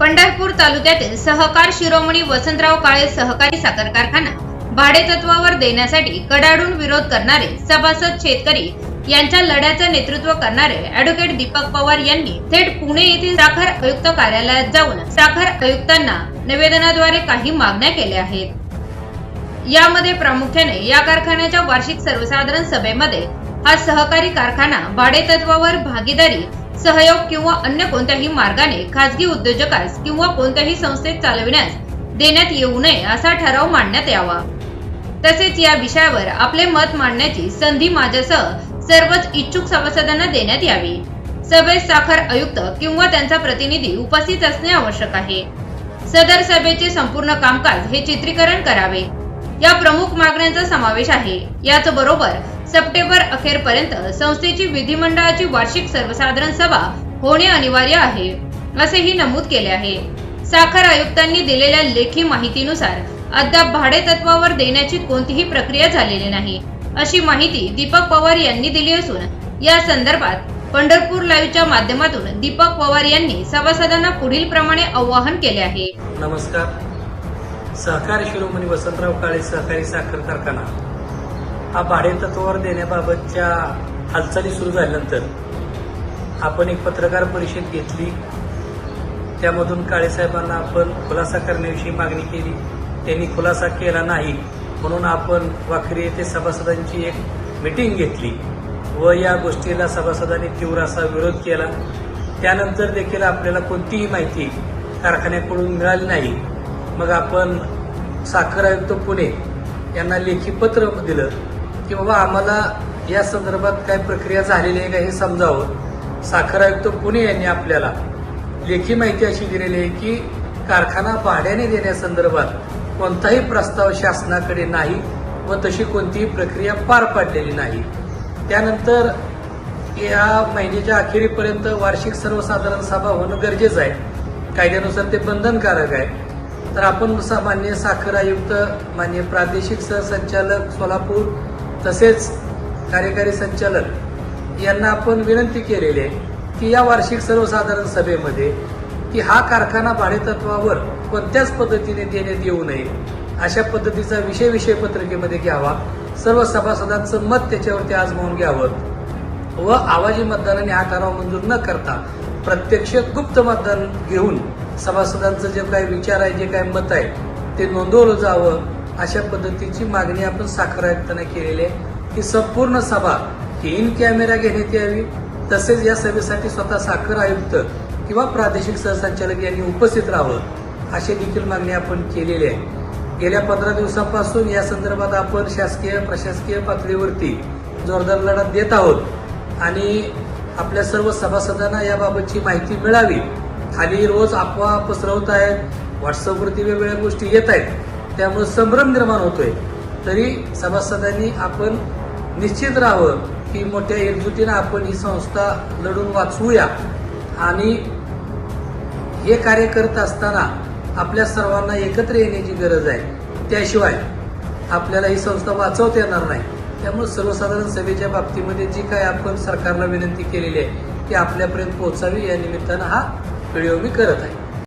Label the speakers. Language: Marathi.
Speaker 1: पंढरपूर तालुक्यातील सहकार शिरोमणी वसंतराव काळे सहकारी साखर कारखाना भाडेतत्वावर देण्यासाठी कडाडून विरोध करणारे सभासद शेतकरी यांच्या लढ्याचं नेतृत्व करणारे अॅडव्होकेट दीपक पवार यांनी थेट पुणे येथील साखर आयुक्त कार्यालयात जाऊन साखर आयुक्तांना निवेदनाद्वारे काही मागण्या केल्या आहेत. यामध्ये प्रामुख्याने या कारखान्याच्या वार्षिक सर्वसाधारण सभेमध्ये हा सहकारी कारखाना भाडेतत्वावर भागीदारी सहयोग किंवा अन्य कोणत्याही मार्गाने खासगी उद्योजकास किंवा कोणत्याही संस्थेत चालविण्यास देण्यात येऊ नये असा ठराव मांडण्यात यावा. तसेच या विषयावर आपले मत मांडण्याची संधी माझ्यासह सर्वच इच्छुक सभासदांना देण्यात यावी. सभेत साखर आयुक्त किंवा त्यांचा प्रतिनिधी उपस्थित असणे आवश्यक आहे. सदर सभेचे संपूर्ण कामकाज हे चित्रीकरण करावे. या प्रमुख मागण्यांचा समावेश आहे. याच बरोबर सप्टेंबर अखेरपर्यंत संस्थेची विधिमंडळाची वार्षिक सर्वसाधारण सभा होणे अनिवार्य आहे असेही नमूद केले आहे. साखर आयुक्तांनी दिलेल्या लेखी माहितीनुसार अद्याप भाडे तत्वावर देण्याची कोणतीही प्रक्रिया झालेली नाही अशी माहिती दीपक पवार यांनी दिली असून या संदर्भात पंढरपूर लाईव्हच्या माध्यमातून दीपक पवार यांनी सभासदांना पुढील प्रमाणे आवाहन केले आहे.
Speaker 2: नमस्कार. सहकारी शिरोमणी वसंतराव काळे सहकारी साखर कारखाना. हा भाडेतत्वावर देण्याबाबतच्या हालचाली सुरू झाल्यानंतर आपण एक पत्रकार परिषद घेतली. त्यामधून काळेसाहेबांना आपण खुलासा करण्याविषयी मागणी केली. त्यांनी खुलासा केला नाही म्हणून आपण वाखरी येथे सभासदांची एक मिटिंग घेतली व या गोष्टीला सभासदांनी तीव्र असा विरोध केला. त्यानंतर देखील आपल्याला कोणतीही माहिती कारखान्याकडून मिळाली नाही. मग आपण साखर आयुक्त पुणे यांना लेखी पत्र दिलं की बाबा आम्हाला या संदर्भात काय प्रक्रिया झालेली आहे का हे समजावं साखर आयुक्त पुणे यांनी आपल्याला लेखी माहिती अशी दिलेली आहे की कारखाना भाड्याने देण्यासंदर्भात कोणताही प्रस्ताव शासनाकडे नाही व तशी कोणतीही प्रक्रिया पार पाडलेली नाही. त्यानंतर या महिन्याच्या अखेरीपर्यंत वार्षिक सर्वसाधारण सभा होणं गरजेचं आहे. कायद्यानुसार ते बंधनकारक आहे. तर आपण सा- माननीय साखर आयुक्त मान्य प्रादेशिक सहसंचालक सोलापूर तसेच कार्यकारी संचालक यांना आपण विनंती केलेली आहे की या वार्षिक सर्वसाधारण सभेमध्ये की हा कारखाना भाडेतत्वावर कोणत्याच पद्धतीने देण्यात येऊ नये अशा पद्धतीचा विषय विषय पत्रिकेमध्ये घ्यावा सर्व सभासदांचं मत त्याच्यावरती आजमावून घ्यावं व आवाजी मतदानाने हा ठराव मंजूर न करता प्रत्यक्ष गुप्त मतदान घेऊन सभासदांचं जे काही विचार आहे जे काही मत आहे ते नोंदवलं जावं. अशा पद्धतीची मागणी आपण साखर आयुक्तांना केलेली आहे की संपूर्ण सभा ही इन कॅमेरा घेण्यात यावी. तसेच या सभेसाठी स्वतः साखर आयुक्त किंवा प्रादेशिक सहसंचालक यांनी उपस्थित राहावं अशी देखील मागणी आपण केलेली आहे. गेल्या पंधरा दिवसापासून या संदर्भात आपण शासकीय प्रशासकीय पातळीवरती जोरदार लढा देत आहोत. आणि आपल्या सर्व सभासदांना याबाबतची माहिती मिळावी खाली रोज अफवा पसरवत आहेत व्हॉट्सअपवरती वेगवेगळ्या गोष्टी येत आहेत त्यामुळे संभ्रम निर्माण होतोय. तरी सभासदांनी आपण निश्चित राहावं की मोठ्या एकजुटीनं आपण ही संस्था लढून वाचवूया. आणि हे कार्य करत असताना आपल्या सर्वांना एकत्र येण्याची गरज आहे. त्याशिवाय आपल्याला ही संस्था वाचवता येणार नाही. त्यामुळे सर्वसाधारण सभेच्या बाबतीमध्ये जी काय आपण सरकारला विनंती केलेली आहे ती आपल्यापर्यंत पोहोचावी या निमित्तानं हा व्हिडिओ मी करत आहे